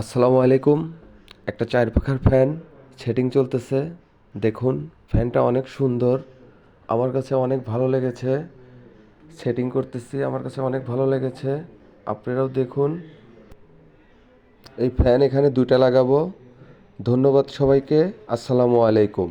আসসালামু আলাইকুম। একটা চার পাখার ফ্যান সেটিং চলতেছে। দেখুন, ফ্যানটা অনেক সুন্দর। আমার কাছে অনেক ভালো লেগেছে। সেটিং করতেছি, আমার কাছে অনেক ভালো লেগেছে। আপনারাও দেখুন। এই ফ্যান এখানে দুইটা লাগাবো। ধন্যবাদ সবাইকে। আসসালামু আলাইকুম।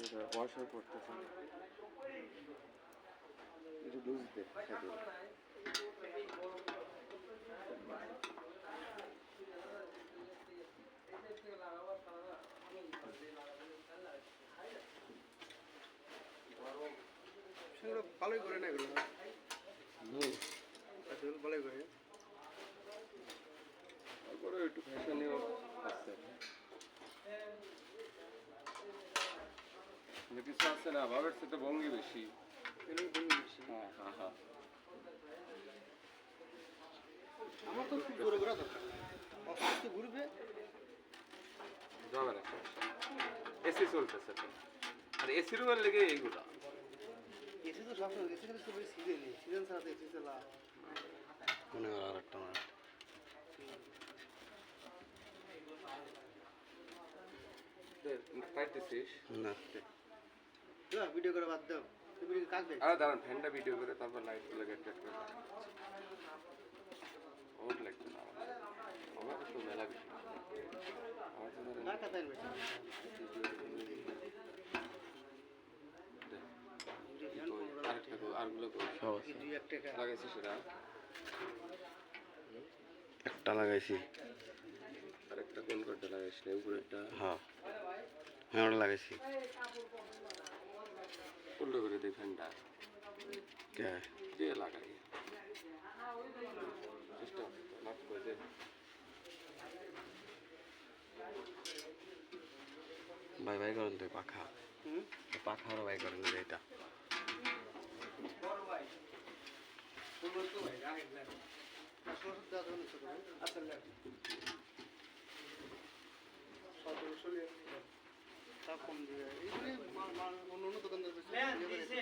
ওয়াশার করতেছে একটু লুজ দে সেগুলো ভালোই করে না এগুলো। ভালোই করে। তারপরে একটু ফ্যাশনেও আছে। মানে কিছু আছে না বাবার সাথে ভঙ্গি বেশি এগুলো বেশি হ্যাঁ হ্যাঁ আমার তো খুব জোরে ঘোরা দরকার অফিসে ঘুরবে যাবে না এসি চলতেছে তো আর এসি রুমের লেগে এইগুলা এসি তো সবসময় এসি কিন্তু সবাই সিজন সিজন ছাড়া এসি চালা মনে হয় আর একটা না পাইতেছিস না ভিডিও করে বাদ দাও। তুমি কাক দেখ আরে দাঁড়ান ফ্যানটা ভিডিও করে তারপর লাইট লাগে একটা করে ওর লাগবে না আমার। তো মেলা বেশি। আমার তো না বেশি? একটা লাগাইছি আরেকটা কোন করতে লাগাইছে উপরে একটা হ্যাঁ। হ্যাঁ ওটা লাগাইছি। উল্টো করে দিই ফ্যানটা। কে? দিয়ে লাগাই। চেষ্টা লাভ করে দে। বাই বাই করেন তো পাখা। হুম? পাখা আরও করেন যে এটা আচ্ছা তা কম দিবে এইগুলি অন্য অন্য দোকানদার বেশি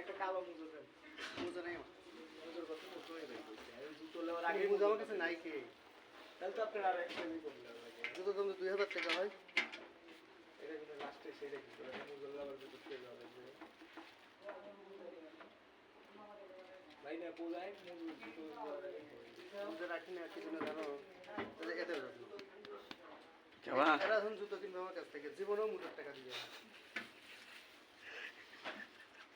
একটা কালো মুজো দেন মুজো নাই আমার মুজো আমার কাছে নাই কে জুতো দাম তো দুই হাজার টাকা হয় মুজো রাখি না কি জন্য জানো তাহলে এতে এখন জুতো কিনবে আমার কাছ থেকে জীবনেও মুজোর টাকা দিবে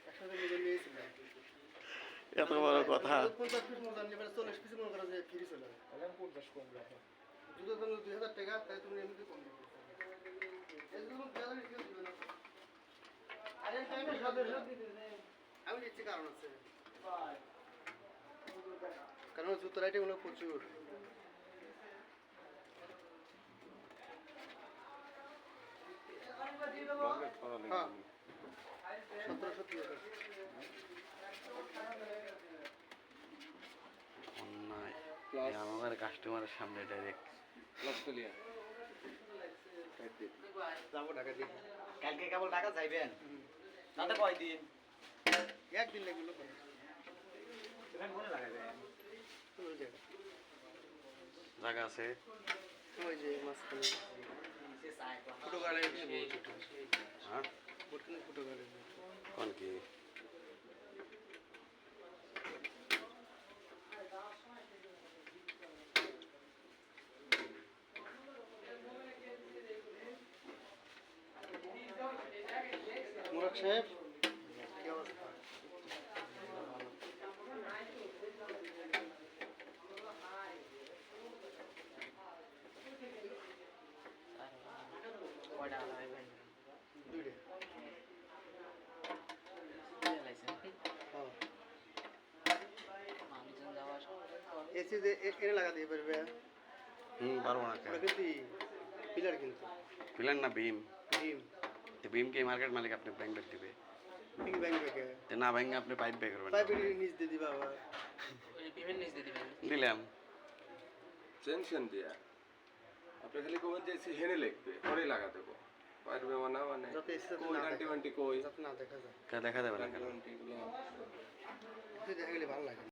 একসাথে মুজো নিয়েছিলাম এত বড় কথা। পঞ্চাশ পিস মোজা নিলে চল্লিশ পিস মনে করো যে ফ্রি চলে জুতো দাম দুই হাজার টাকা তাই তুমি এমনিতে কম আমি নিচ্ছি কারণ আছে। কারণ জুতোর আইটেমগুলো প্রচুর ব্লগের করা হ্যাঁ লাগবে সতেরোশো দিয়ে দাও। অন্যায় Plus- এই আমার কাস্টমারের সামনে ডাইরেক্ট কালকে কেবল টাকা চাইবেন তাতে কয় দিন একদিন লাগল ওই জায়গা জায়গা আছে ওই যে মাঝখানে ফুটো গাড়ি হ্যাঁ ওখানে ফুটো গাড়ি কোন কি মুরাদ সাহেব কি অবস্থা দুইটা এসি যে এ- এনে লাগা দিয়ে পারবে। হুম পারব না পিলার কিন্তু। পিলার না ভীম? ডিম তো ভীম কি মার্কেট মালিক আপনি ব্যাংক ব্যাগ দিবে। না ব্যাংকে আপনি পাইপ ব্যাগ করবেন নিচ দিয়ে দিবা আবার। দিলাম। টেনশন দিয়া। আপনি খালি কমেন যে হেনে লিখবে পরে লাগা দেবো। পারবে না মানে? কই দেখা- কই? যাবে না নাইনটি কেন? ওয়ান্টি গুলো দেখা গেলে ভালো লাগে।